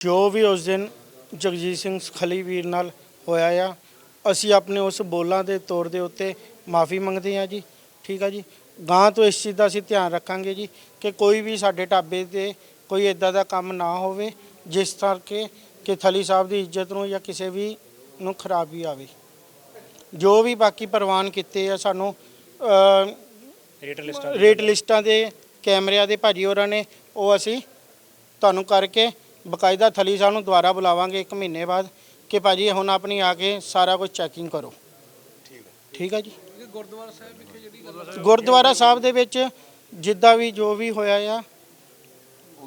ਜੋ ਵੀ ਉਸ ਦਿਨ ਜਗਜੀਤ ਸਿੰਘ ਖਲੀ ਵੀਰ ਨਾਲ ਹੋਇਆ ਆ ਅਸੀਂ ਆਪਣੇ ਉਸ ਬੋਲਾਂ ਦੇ ਤੌਰ ਦੇ ਉੱਤੇ ਮਾਫੀ ਮੰਗਦੇ ਹਾਂ ਜੀ ਠੀਕ ਆ ਜੀ? ਗਾਂ ਤੋਂ ਇਸ ਚੀਜ਼ ਦਾ ਅਸੀਂ ਧਿਆਨ ਰੱਖਾਂਗੇ ਜੀ ਕਿ ਕੋਈ ਵੀ ਸਾਡੇ ਢਾਬੇ ਤੇ ਕੋਈ ਇਦਾਂ ਦਾ ਕੰਮ ਨਾ ਹੋਵੇ ਜਿਸ ਕਰਕੇ ਕਿ ਥਲੀ ਸਾਹਿਬ ਦੀ ਇੱਜ਼ਤ ਨੂੰ ਜਾਂ ਕਿਸੇ ਵੀ ਨੂੰ ਖਰਾਬੀ ਆਵੇ। ਜੋ ਵੀ ਬਾਕੀ ਪ੍ਰਵਾਨ ਕੀਤੇ ਆ ਸਾਨੂੰ ਰੇਟ ਲਿਸਟਾਂ ਰੇਟ ਲਿਸਟਾਂ ਦੇ ਕੈਮਰਿਆਂ ਦੇ ਭਾਜੀ ਹੋਰਾਂ ਨੇ ਉਹ ਅਸੀਂ ਤੁਹਾਨੂੰ ਕਰਕੇ ਬਕਾਇਦਾ ਥਲੀ ਸਾਹਿਬ ਨੂੰ ਦੁਬਾਰਾ ਬੁਲਾਵਾਂਗੇ 1 ਮਹੀਨੇ ਬਾਅਦ ਕਿ ਭਾਜੀ ਹੁਣ ਆਪਣੀ ਆ ਕੇ ਸਾਰਾ ਕੁਝ ਚੈਕਿੰਗ ਕਰੋ। ਠੀਕ ਹੈ ਜੀ? ਗੁਰਦੁਆਰਾ ਸਾਹਿਬ ਵਿਖੇ ਜਿਹੜੀ ਗੁਰਦੁਆਰਾ ਸਾਹਿਬ ਦੇ ਵਿੱਚ ਜਿੱਦਾਂ ਵੀ ਜੋ ਵੀ ਹੋਇਆ ਆ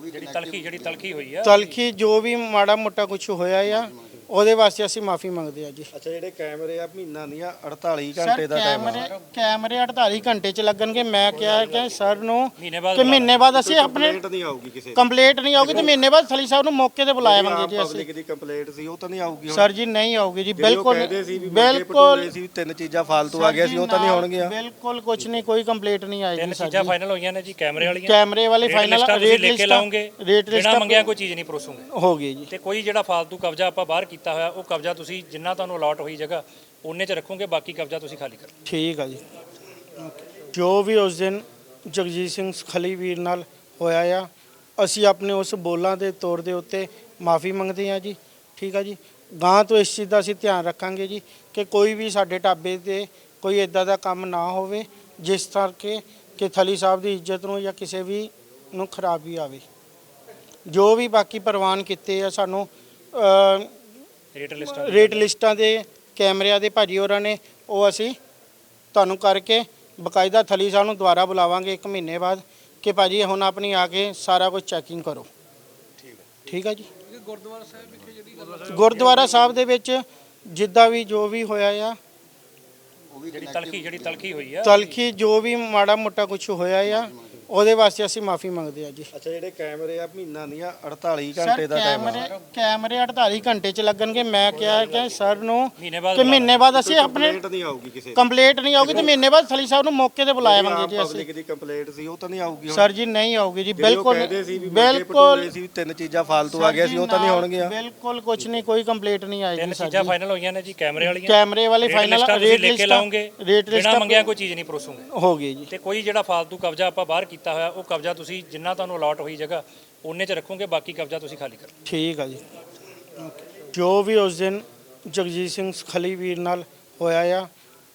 ਜਿਹੜੀ ਤਲਖੀ ਜਿਹੜੀ ਤਲਖੀ ਹੋਈ ਆ। ਤਲਖੀ ਜੋ ਵੀ ਮਾੜਾ ਮੋਟਾ ਕੁਝ ਹੋਇਆ ਆ ਉਹਦੇ ਵਾਸਤੇ ਅਸੀਂ ਮਾਫੀ ਮੰਗਦੇ ਆ ਜੀ। ਅੱਛਾ ਜਿਹੜੇ ਕੈਮਰੇ ਆ ਮਹੀਨਾ ਨਹੀਂ ਆ 48 ਸਰ ਘੰਟੇ ਦਾ ਟਾਈਮ ਕੈਮਰੇ ਕੈਮਰੇ 48 ਘੰਟੇ ਚ ਲੱਗਣਗੇ। ਮੈਂ ਕਿਹਾ ਕਿ ਸਰ ਨੂੰ ਕਿ ਮਹੀਨੇ ਬਾਅਦ ਅਸੀਂ ਆਪਣੇ ਕੰਪਲੇਂਟ ਨਹੀਂ ਆਊਗੀ ਕਿਸੇ ਕੰਪਲੀਟ ਨਹੀਂ ਆਉਗੀ ਤੇ ਮਹੀਨੇ ਬਾਅਦ ਥਲੀ ਸਾਹਿਬ ਨੂੰ ਮੌਕੇ ਤੇ ਬੁਲਾਵਾਂਗੇ ਜੀ ਅਸੀਂ। ਪਬਲਿਕ ਦੀ ਕੰਪਲੇਂਟ ਸੀ ਉਹ ਤਾਂ ਨਹੀਂ ਆਊਗੀ ਹੁਣ। ਸਰ ਜੀ ਨਹੀਂ ਆਉਗੀ ਜੀ। ਬਿਲਕੁਲ ਕਹਿੰਦੇ ਸੀ ਵੀ ਮੰਗੇ ਬਿਲਕੁਲ ਸੀ ਤਿੰਨ ਚੀਜ਼ਾਂ ਫਾਲਤੂ ਆ ਗਿਆ ਸੀ ਉਹ ਤਾਂ ਨਹੀਂ ਹੋਣਗੀਆਂ ਬਿਲਕੁਲ ਕੁਝ ਨਹੀਂ ਕੋਈ ਕੰਪਲੀਟ ਨਹੀਂ ਆਏਗੀ ਤਿੰਨ ਸਰ ਚੀਜ਼ਾਂ ਫਾਈਨਲ ਹੋਈਆਂ ਨੇ ਜੀ ਕੈਮਰੇ ਵਾਲੀਆਂ। ਕੈਮਰੇ ਵਾਲੇ ਰੇਟ ਫਾਈਨਲ ਲਿਸਟਾਂ ਤੁਸੀਂ ਰੇਟ ਲੈ ਕੇ ਲਾਉਂਗੇ ਰੇਟ ਬਿਨਾਂ ਲਿਸਟ ਮੰਗਿਆ ਕੋਈ ਚੀਜ਼ ਨਹੀਂ ਪਰੋਸੋਗੇ। ਹੋ ਗਈ ਜੀ। ਤੇ ਕੋਈ ਜਿਹੜਾ ਫਾਲਤੂ ਕਬਜ਼ਾ ਆਪਾਂ ਬਾਹਰ ਕੀਤਾ ਹੋਇਆ, ਉਹ ਕਬਜ਼ਾ ਤੁਸੀਂ ਜਿੰਨਾ ਤੁਹਾਨੂੰ ਅਲਾਟ ਹੋਈ ਜਗ੍ਹਾ, ਉਹਨੇ 'ਚ ਰੱਖੋਗੇ, ਬਾਕੀ ਕਬਜ਼ਾ ਤੁਸੀਂ ਖਾਲੀ ਕਰੋ। ਠੀਕ ਆ ਜੀ। ਜੋ ਵੀ ਉਸ ਦਿਨ ਜਗਜੀਤ ਸਿੰਘ ਖਲੀ ਵੀਰ ਨਾਲ ਹੋਇਆ ਆ, ਅਸੀਂ ਆਪਣੇ ਉਸ ਬੋਲਾਂ ਦੇ ਤੌਰ ਦੇ ਉੱਤੇ ਮਾਫੀ ਮੰਗਦੇ ਹਾਂ ਜੀ। ਠੀਕ ਆ ਜੀ। ਗਾਂ ਤੋਂ ਇਸ ਚੀਜ਼ ਦਾ ਅਸੀਂ ਧਿਆਨ ਰੱਖਾਂਗੇ ਜੀ ਕਿ ਕੋਈ ਵੀ ਸਾਡੇ ਢਾਬੇ ਤੇ ਕੋਈ ਇਦਾਂ ਦਾ ਕੰਮ ਨਾ ਹੋਵੇ, ਜਿਸ ਕਰਕੇ ਕਿ ਥਲੀ ਸਾਹਿਬ ਦੀ ਇੱਜ਼ਤ ਨੂੰ ਜਾਂ ਕਿਸੇ ਵੀ ਨੂੰ ਖਰਾਬੀ ਆਵੇ। ਜੋ ਵੀ ਬਾਕੀ ਪ੍ਰਵਾਨ ਕੀਤੇ ਆ, ਸਾਨੂੰ ਰੇਟ ਲਿਸਟਾਂ ਰੇਟ ਲਿਸਟਾਂ ਦੇ ਕੈਮਰਿਆਂ ਦੇ ਭਾਜੀ ਹੋਰਾਂ ਨੇ ਉਹ ਅਸੀਂ ਤੁਹਾਨੂੰ ਕਰਕੇ ਬਕਾਇਦਾ ਥਲੀ ਸਾਹਿਬ ਨੂੰ ਦੁਬਾਰਾ ਬੁਲਾਵਾਂਗੇ 1 ਮਹੀਨੇ ਬਾਅਦ ਕਿ ਭਾਜੀ ਹੁਣ ਆਪਣੀ ਆ ਕੇ ਸਾਰਾ ਕੁਝ ਚੈਕਿੰਗ ਕਰੋ। ਠੀਕ ਹੈ। ਜੀ? ਗੁਰਦੁਆਰਾ ਸਾਹਿਬ ਵਿਖੇ ਜਿਹੜੀ ਗੱਲ ਗੁਰਦੁਆਰਾ ਸਾਹਿਬ ਦੇ ਵਿੱਚ ਜਿੱਦਾਂ ਵੀ ਜੋ ਵੀ ਹੋਇਆ ਆ ਜਿਹੜੀ ਤਲਖੀ ਜਿਹੜੀ ਤਲਖੀ ਹੋਈ ਆ। ਤਲਖੀ ਜੋ ਵੀ ਮਾੜਾ ਮੋਟਾ ਕੁਝ ਹੋਇਆ ਆ ਉਹਦੇ ਵਾਸਤੇ ਅਸੀਂ ਮਾਫੀ ਮੰਗਦੇ ਆ ਜੀ। ਅੱਛਾ ਜਿਹੜੇ ਕੈਮਰੇ ਆ ਮਹੀਨਾ ਨਹੀਂ ਆ 48 ਸਰ ਘੰਟੇ ਦਾ ਟਾਈਮ ਕੈਮਰੇ ਕੈਮਰੇ 48 ਘੰਟੇ ਚ ਲੱਗਣਗੇ। ਮੈਂ ਕਿਹਾ ਕਿ ਸਰ ਨੂੰ ਕਿ ਮਹੀਨੇ ਬਾਅਦ ਅਸੀਂ ਆਪਣੇ ਕੰਪਲੇਂਟ ਨਹੀਂ ਆਊਗੀ ਕਿਸੇ ਕੰਪਲੀਟ ਨਹੀਂ ਆਉਗੀ ਤੇ ਮਹੀਨੇ ਬਾਅਦ ਥਲੀ ਸਾਹਿਬ ਨੂੰ ਮੌਕੇ ਤੇ ਬੁਲਾਵਾਂਗੇ ਜੀ ਅਸੀਂ। ਪਬਲਿਕ ਦੀ ਕੰਪਲੇਂਟ ਸੀ ਉਹ ਤਾਂ ਨਹੀਂ ਆਊਗੀ ਹੁਣ। ਸਰ ਜੀ ਨਹੀਂ ਆਉਗੀ ਜੀ। ਬਿਲਕੁਲ ਕਹਿੰਦੇ ਸੀ ਵੀ ਮੰਗੇ ਬਿਲਕੁਲ ਪਟੋਲੇ ਸੀ ਤਿੰਨ ਚੀਜ਼ਾਂ ਫਾਲਤੂ ਆ ਗਿਆ ਸੀ ਉਹ ਤਾਂ ਨਹੀਂ ਹੋਣਗੀਆਂ ਬਿਲਕੁਲ ਕੁਝ ਨਹੀਂ ਕੋਈ ਕੰਪਲੀਟ ਨਹੀਂ ਆਏਗੀ ਤਿੰਨ ਸਰ ਚੀਜ਼ਾਂ ਫਾਈਨਲ ਹੋਈਆਂ ਨੇ ਜੀ ਕੈਮਰੇ ਵਾਲੀਆਂ। ਕੈਮਰੇ ਵਾਲੇ ਰੇਟ ਫਾਈਨਲ ਤੁਸੀਂ ਰੇਟ ਲੈ ਕੇ ਲਿਸਟ ਲਾਉਂਗੇ ਰੇਟ ਬਿਨਾਂ ਲਿਸਟ ਮੰਗਿਆ ਕੋਈ ਚੀਜ਼ ਨਹੀਂ ਪਰੋਸੋਗੇ। ਹੋ ਗਈ ਜੀ। ਤੇ ਕੋਈ ਜਿਹੜਾ ਫਾਲਤੂ ਕਬਜ਼ਾ ਆਪਾਂ ਬਾਹਰ ਕੀਤਾ ਹੋਇਆ, ਉਹ ਕਬਜ਼ਾ ਤੁਸੀਂ ਜਿੰਨਾ ਤੁਹਾਨੂੰ ਅਲਾਟ ਹੋਈ ਜਗ੍ਹਾ, ਉਹਨੇ 'ਚ ਰੱਖੋਗੇ, ਬਾਕੀ ਕਬਜ਼ਾ ਤੁਸੀਂ ਖਾਲੀ ਕਰੋ। ਠੀਕ ਆ ਜੀ। ਜੋ ਵੀ ਉਸ ਦਿਨ ਜਗਜੀਤ ਸਿੰਘ ਖਲੀ ਵੀਰ ਨਾਲ ਹੋਇਆ ਆ,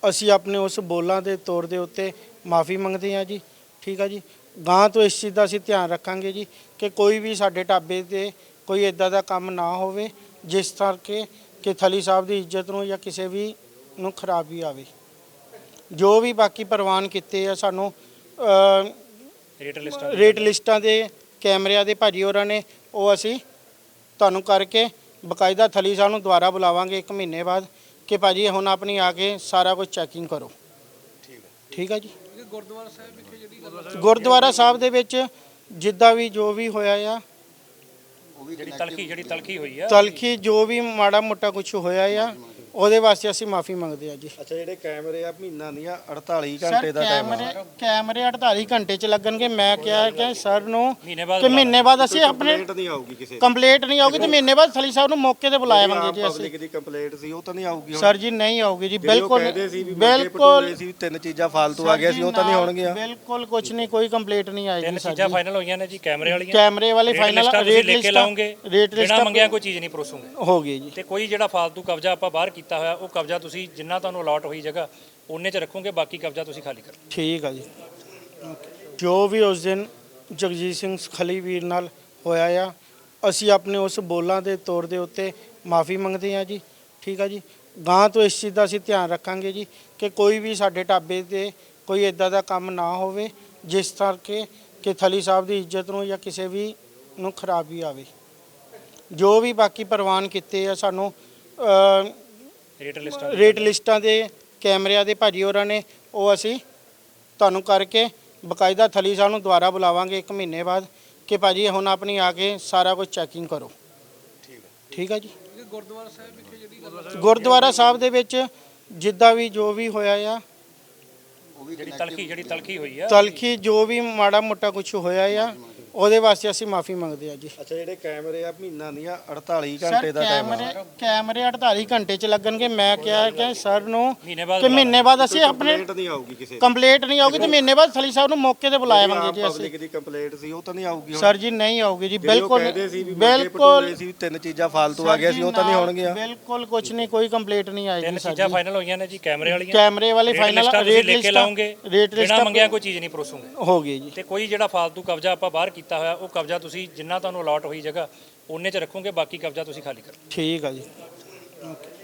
ਅਸੀਂ ਆਪਣੇ ਉਸ ਬੋਲਾਂ ਦੇ ਤੌਰ ਦੇ ਉੱਤੇ ਮਾਫੀ ਮੰਗਦੇ ਹਾਂ ਜੀ। ਠੀਕ ਆ ਜੀ। ਗਾਂ ਤੋਂ ਇਸ ਚੀਜ਼ ਦਾ ਅਸੀਂ ਧਿਆਨ ਰੱਖਾਂਗੇ ਜੀ ਕਿ ਕੋਈ ਵੀ ਸਾਡੇ ਢਾਬੇ ਤੇ ਕੋਈ ਇਦਾਂ ਦਾ ਕੰਮ ਨਾ ਹੋਵੇ, ਜਿਸ ਕਰਕੇ ਕਿ ਥਲੀ ਸਾਹਿਬ ਦੀ ਇੱਜ਼ਤ ਨੂੰ ਜਾਂ ਕਿਸੇ ਵੀ ਨੂੰ ਖਰਾਬੀ ਆਵੇ। ਜੋ ਵੀ ਬਾਕੀ ਪ੍ਰਵਾਨ ਕੀਤੇ ਆ, ਸਾਨੂੰ ਰੇਟ ਲਿਸਟਾਂ ਰੇਟ ਲਿਸਟਾਂ ਦੇ ਕੈਮਰਿਆਂ ਦੇ ਭਾਜੀ ਹੋਰਾਂ ਨੇ ਉਹ ਅਸੀਂ ਤੁਹਾਨੂੰ ਕਰਕੇ ਬਕਾਇਦਾ ਥਲੀ ਸਾਹਿਬ ਨੂੰ ਦੁਬਾਰਾ ਬੁਲਾਵਾਂਗੇ 1 ਮਹੀਨੇ ਬਾਅਦ ਕਿ ਭਾਜੀ ਹੁਣ ਆਪਣੀ ਆ ਕੇ ਸਾਰਾ ਕੁਝ ਚੈਕਿੰਗ ਕਰੋ। ਠੀਕ ਹੈ। ਜੀ? ਗੁਰਦੁਆਰਾ ਸਾਹਿਬ ਵਿਖੇ ਜਿਹੜੀ ਗੱਲ ਗੁਰਦੁਆਰਾ ਸਾਹਿਬ ਦੇ ਵਿੱਚ ਜਿੱਦਾਂ ਵੀ ਜੋ ਵੀ ਹੋਇਆ ਆ ਜਿਹੜੀ ਤਲਖੀ ਜਿਹੜੀ ਤਲਖੀ ਹੋਈ ਆ। ਤਲਖੀ ਜੋ ਵੀ ਮਾੜਾ ਮੋਟਾ ਕੁਝ ਹੋਇਆ ਆ ਉਹਦੇ ਵਾਸਤੇ ਅਸੀਂ ਮਾਫੀ ਮੰਗਦੇ ਆ ਜੀ। ਅੱਛਾ ਜਿਹੜੇ ਕੈਮਰੇ ਆ ਮਹੀਨਾ ਨਹੀਂ ਆ 48 ਸਰ ਘੰਟੇ ਦਾ ਟਾਈਮ ਕੈਮਰੇ ਕੈਮਰੇ 48 ਘੰਟੇ ਚ ਲੱਗਣਗੇ। ਮੈਂ ਕਿਹਾ ਕਿ ਸਰ ਨੂੰ ਕਿ ਮਹੀਨੇ ਬਾਅਦ ਅਸੀਂ ਆਪਣੇ ਕੰਪਲੇਂਟ ਨਹੀਂ ਆਊਗੀ ਕਿਸੇ ਕੰਪਲੀਟ ਨਹੀਂ ਆਉਗੀ ਤੇ ਮਹੀਨੇ ਬਾਅਦ ਥਲੀ ਸਾਹਿਬ ਨੂੰ ਮੌਕੇ ਤੇ ਬੁਲਾਵਾਂਗੇ ਜੀ ਅਸੀਂ। ਪਬਲਿਕ ਦੀ ਕੰਪਲੇਂਟ ਸੀ ਉਹ ਤਾਂ ਨਹੀਂ ਆਊਗੀ ਹੁਣ। ਸਰ ਜੀ ਨਹੀਂ ਆਉਗੀ ਜੀ। ਬਿਲਕੁਲ ਕਹਿੰਦੇ ਸੀ ਵੀ ਮੰਗੇ ਬਿਲਕੁਲ ਪਟੋਲੇ ਸੀ ਤਿੰਨ ਚੀਜ਼ਾਂ ਫਾਲਤੂ ਆ ਗਿਆ ਸੀ ਉਹ ਤਾਂ ਨਹੀਂ ਹੋਣਗੀਆਂ ਬਿਲਕੁਲ ਕੁਝ ਨਹੀਂ ਕੋਈ ਕੰਪਲੀਟ ਨਹੀਂ ਆਏਗੀ ਤਿੰਨ ਸਰ ਚੀਜ਼ਾਂ ਫਾਈਨਲ ਹੋਈਆਂ ਨੇ ਜੀ ਕੈਮਰੇ ਵਾਲੀਆਂ। ਕੈਮਰੇ ਵਾਲੇ ਰੇਟ ਫਾਈਨਲ ਲਿਸਟਾਂ ਤੁਸੀਂ ਲੈ ਕੇ ਲਾਉਂਗੇ ਰੇਟ ਬਿਨਾਂ ਲਿਸਟ ਮੰਗਿਆ ਕੋਈ ਚੀਜ਼ ਨਹੀਂ ਪਰੋਸੋਗੇ। ਹੋ ਗਈ ਜੀ। ਤੇ ਕੋਈ ਜਿਹੜਾ ਫਾਲਤੂ ਕਬਜ਼ਾ ਆਪਾਂ ਬਾਹਰ ਕੀਤਾ ਹੋਇਆ, ਉਹ ਕਬਜ਼ਾ ਤੁਸੀਂ ਜਿੰਨਾ ਤੁਹਾਨੂੰ ਅਲਾਟ ਹੋਈ ਜਗ੍ਹਾ, ਉਹਨੇ 'ਚ ਰੱਖੋਗੇ, ਬਾਕੀ ਕਬਜ਼ਾ ਤੁਸੀਂ ਖਾਲੀ ਕਰੋ। ਠੀਕ ਆ ਜੀ। ਜੋ ਵੀ ਉਸ ਦਿਨ ਜਗਜੀਤ ਸਿੰਘ ਖਲੀ ਵੀਰ ਨਾਲ ਹੋਇਆ ਆ, ਅਸੀਂ ਆਪਣੇ ਉਸ ਬੋਲਾਂ ਦੇ ਤੌਰ ਦੇ ਉੱਤੇ ਮਾਫੀ ਮੰਗਦੇ ਹਾਂ ਜੀ। ਠੀਕ ਆ ਜੀ। ਗਾਂ ਤੋਂ ਇਸ ਚੀਜ਼ ਦਾ ਅਸੀਂ ਧਿਆਨ ਰੱਖਾਂਗੇ ਜੀ ਕਿ ਕੋਈ ਵੀ ਸਾਡੇ ਢਾਬੇ ਤੇ ਕੋਈ ਇਦਾਂ ਦਾ ਕੰਮ ਨਾ ਹੋਵੇ, ਜਿਸ ਕਰਕੇ ਕਿ ਥਲੀ ਸਾਹਿਬ ਦੀ ਇੱਜ਼ਤ ਨੂੰ ਜਾਂ ਕਿਸੇ ਵੀ ਨੂੰ ਖਰਾਬੀ ਆਵੇ। ਜੋ ਵੀ ਬਾਕੀ ਪ੍ਰਵਾਨ ਕੀਤੇ ਆ, ਸਾਨੂੰ ਰੇਟ ਲਿਸਟਾਂ ਰੇਟ ਲਿਸਟਾਂ ਦੇ ਕੈਮਰਿਆਂ ਦੇ ਭਾਜੀ ਹੋਰਾਂ ਨੇ ਉਹ ਅਸੀਂ ਤੁਹਾਨੂੰ ਕਰਕੇ ਬਕਾਇਦਾ ਥਲੀ ਸਾਹਿਬ ਨੂੰ ਦੁਬਾਰਾ ਬੁਲਾਵਾਂਗੇ 1 ਮਹੀਨੇ ਬਾਅਦ ਕਿ ਭਾਜੀ ਹੁਣ ਆਪਣੀ ਆ ਕੇ ਸਾਰਾ ਕੁਝ ਚੈਕਿੰਗ ਕਰੋ। ਠੀਕ ਹੈ। ਜੀ? ਗੁਰਦੁਆਰਾ ਸਾਹਿਬ ਵਿਖੇ ਜਿਹੜੀ ਗੱਲ ਗੁਰਦੁਆਰਾ ਸਾਹਿਬ ਦੇ ਵਿੱਚ ਜਿੱਦਾਂ ਵੀ ਜੋ ਵੀ ਹੋਇਆ ਆ ਜਿਹੜੀ ਤਲਖੀ ਜਿਹੜੀ ਤਲਖੀ ਹੋਈ ਆ। ਤਲਖੀ ਜੋ ਵੀ ਮਾੜਾ ਮੋਟਾ ਕੁਝ ਹੋਇਆ ਆ ਉਹਦੇ ਵਾਸਤੇ ਅਸੀਂ ਮਾਫੀ ਮੰਗਦੇ ਆ ਜੀ। ਅੱਛਾ ਜਿਹੜੇ ਕੈਮਰੇ ਆ ਮਹੀਨਾ ਨਹੀਂ ਆ 48 ਸਰ ਘੰਟੇ ਦਾ ਟਾਈਮ ਕੈਮਰੇ ਕੈਮਰੇ 48 ਘੰਟੇ ਚ ਲੱਗਣਗੇ। ਮੈਂ ਕਿਹਾ ਕਿ ਸਰ ਨੂੰ ਕਿ ਮਹੀਨੇ ਬਾਅਦ ਅਸੀਂ ਆਪਣੇ ਕੰਪਲੇਂਟ ਨਹੀਂ ਆਊਗੀ ਕਿਸੇ ਕੰਪਲੀਟ ਨਹੀਂ ਆਊਗੀ ਤੇ ਮਹੀਨੇ ਬਾਅਦ ਸਲੀ ਸਾਹਿਬ ਨੂੰ ਮੌਕੇ ਤੇ ਬੁਲਾਵਾਂਗੇ ਜੀ ਅਸੀਂ। ਪਬਲਿਕ ਦੀ ਕੰਪਲੇਂਟ ਸੀ ਉਹ ਤਾਂ ਨਹੀਂ ਆਊਗੀ ਹੁਣ। ਸਰ ਜੀ ਨਹੀਂ ਆਊਗੀ ਜੀ। ਜਿਹੜੀ ਉਹ ਬਿਲਕੁਲ ਕਹਿੰਦੇ ਸੀ ਵੀ ਬਿਲਕੁਲ ਬਿਲਕੁਲ ਸੀ ਤਿੰਨ ਚੀਜ਼ਾਂ ਫਾਲਤੂ ਆ ਗਿਆ ਸੀ ਉਹ ਤਾਂ ਨਹੀਂ ਹੋਣਗੀਆਂ ਬਿਲਕੁਲ ਕੁਝ ਨਹੀਂ ਕੋਈ ਕੰਪਲੀਟ ਨਹੀਂ ਆਏਗੀ ਤਿੰਨ ਸਰ ਚੀਜ਼ਾਂ ਫਾਈਨਲ ਹੋਈਆਂ ਨੇ ਜੀ ਕੈਮਰੇ ਵਾਲੀਆਂ। ਕੈਮਰੇ ਵਾਲੇ ਰੇਟ ਫਾਈਨਲ ਲਿਸਟਾਂ ਤੁਸੀਂ ਕੇ ਲਾਉਂਗੇ ਰੇਟ ਬਿਨਾਂ ਲਿਸਟ ਮੰਗਿਆ ਕੋਈ ਚੀਜ਼ ਨਹੀਂ ਪਰੋਸੋਗੇ। ਹੋ ਗਈ ਜੀ। ਤੇ ਕੋਈ ਜਿਹੜਾ ਫਾਲਤੂ ਕਬਜ਼ਾ ਆਪਾਂ ਬਾਹਰ ਕੀਤਾ ਹੋਇਆ, ਉਹ ਕਬਜ਼ਾ ਤੁਸੀਂ ਜਿੰਨਾ ਤੁਹਾਨੂੰ ਅਲਾਟ ਹੋਈ ਜਗ੍ਹਾ, ਉਹਨੇ 'ਚ ਰੱਖੋਗੇ, ਬਾਕੀ ਕਬਜ਼ਾ ਤੁਸੀਂ ਖਾਲੀ ਕਰੋ। ਠੀਕ ਆ ਜੀ। ਓਕੇ।